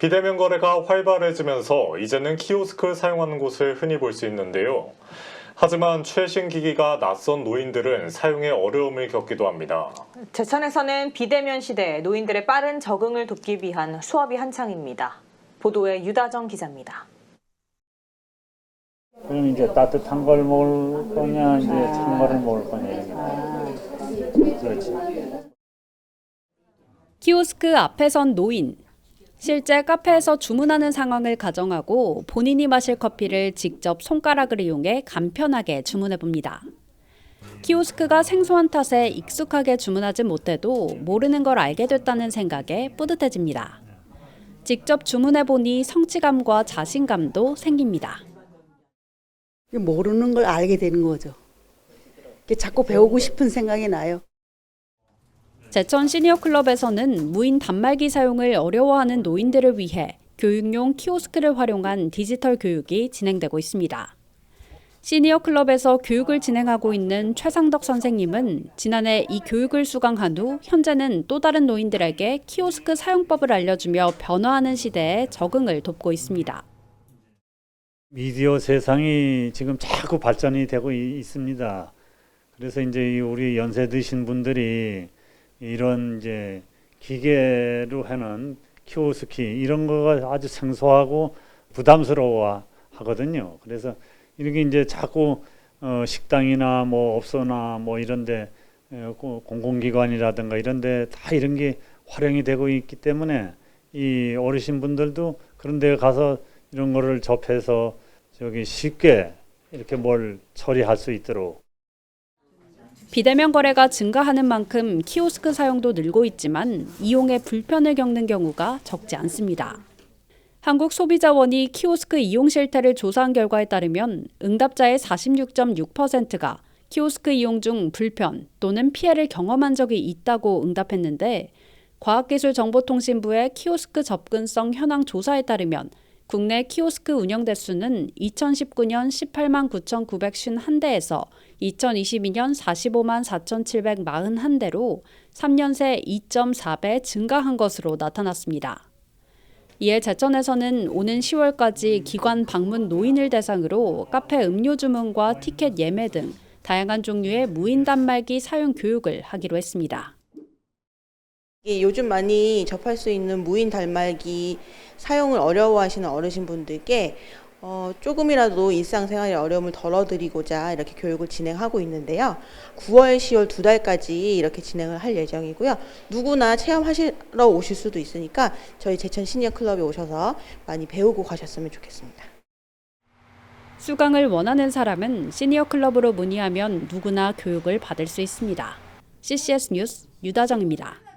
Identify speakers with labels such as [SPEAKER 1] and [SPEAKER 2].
[SPEAKER 1] 비대면 거래가 활발해지면서 이제는 키오스크 사용하는 곳을 흔히 볼 수 있는데요. 하지만 최신 기기가 낯선 노인들은 사용에 어려움을 겪기도 합니다.
[SPEAKER 2] 제천에서는 비대면 시대에 노인들의 빠른 적응을 돕기 위한 수업이 한창입니다. 보도에 유다정 기자입니다.
[SPEAKER 3] 그럼 이제 따뜻한 걸 먹을 거냐, 이제 찬 거를 먹을 거냐, 이런 게. 그렇지.
[SPEAKER 4] 키오스크 앞에 선 노인. 실제 카페에서 주문하는 상황을 가정하고 본인이 마실 커피를 직접 손가락을 이용해 간편하게 주문해 봅니다. 키오스크가 생소한 탓에 익숙하게 주문하지 못해도 모르는 걸 알게 됐다는 생각에 뿌듯해집니다. 직접 주문해 보니 성취감과 자신감도 생깁니다.
[SPEAKER 5] 모르는 걸 알게 되는 거죠. 자꾸 배우고 싶은 생각이 나요.
[SPEAKER 4] 제천 시니어 클럽에서는 무인 단말기 사용을 어려워하는 노인들을 위해 교육용 키오스크를 활용한 디지털 교육이 진행되고 있습니다. 시니어 클럽에서 교육을 진행하고 있는 최상덕 선생님은 지난해 이 교육을 수강한 후 현재는 또 다른 노인들에게 키오스크 사용법을 알려주며 변화하는 시대에 적응을 돕고 있습니다.
[SPEAKER 3] 미디어 세상이 지금 자꾸 발전이 되고 이- 있습니다. 그래서 이제 이 우리 연세 드신 분들이 이런 이제 기계로 하는 키오스키 이런 거가 아주 생소하고 부담스러워 하거든요. 그래서 이렇게 이제 자꾸 어 식당이나 뭐 업소나 뭐 이런데 공공기관이라든가 이런데 다 이런 게 활용이 되고 있기 때문에 이 어르신 분들도 그런 데 가서 이런 거를 접해서 저기 쉽게 이렇게 뭘 처리할 수 있도록
[SPEAKER 4] 비대면 거래가 증가하는 만큼 키오스크 사용도 늘고 있지만 이용에 불편을 겪는 경우가 적지 않습니다. 한국소비자원이 키오스크 이용 실태를 조사한 결과에 따르면 응답자의 46.6%가 키오스크 이용 중 불편 또는 피해를 경험한 적이 있다고 응답했는데 과학기술정보통신부의 키오스크 접근성 현황 조사에 따르면 국내 키오스크 운영 대수는 2019년 18만 9,951대에서 2022년 45만 4,741대로 3년 새 2.4배 증가한 것으로 나타났습니다. 이에 제천에서는 오는 10월까지 기관 방문 노인을 대상으로 카페 음료 주문과 티켓 예매 등 다양한 종류의 무인 단말기 사용 교육을 하기로 했습니다.
[SPEAKER 6] 이게 요즘 많이 접할 수 있는 무인 달말기 사용을 어려워하시는 어르신분들께 어, 조금이라도 일상생활의 어려움을 덜어드리고자 이렇게 교육을 진행하고 있는데요. 9월, 10월 두 달까지 이렇게 진행을 할 예정이고요. 누구나 체험하시러 오실 수도 있으니까 저희 제천 시니어 클럽에 오셔서 많이 배우고 가셨으면 좋겠습니다.
[SPEAKER 4] 수강을 원하는 사람은 시니어 클럽으로 문의하면 누구나 교육을 받을 수 있습니다. CCS 뉴스 유다정입니다.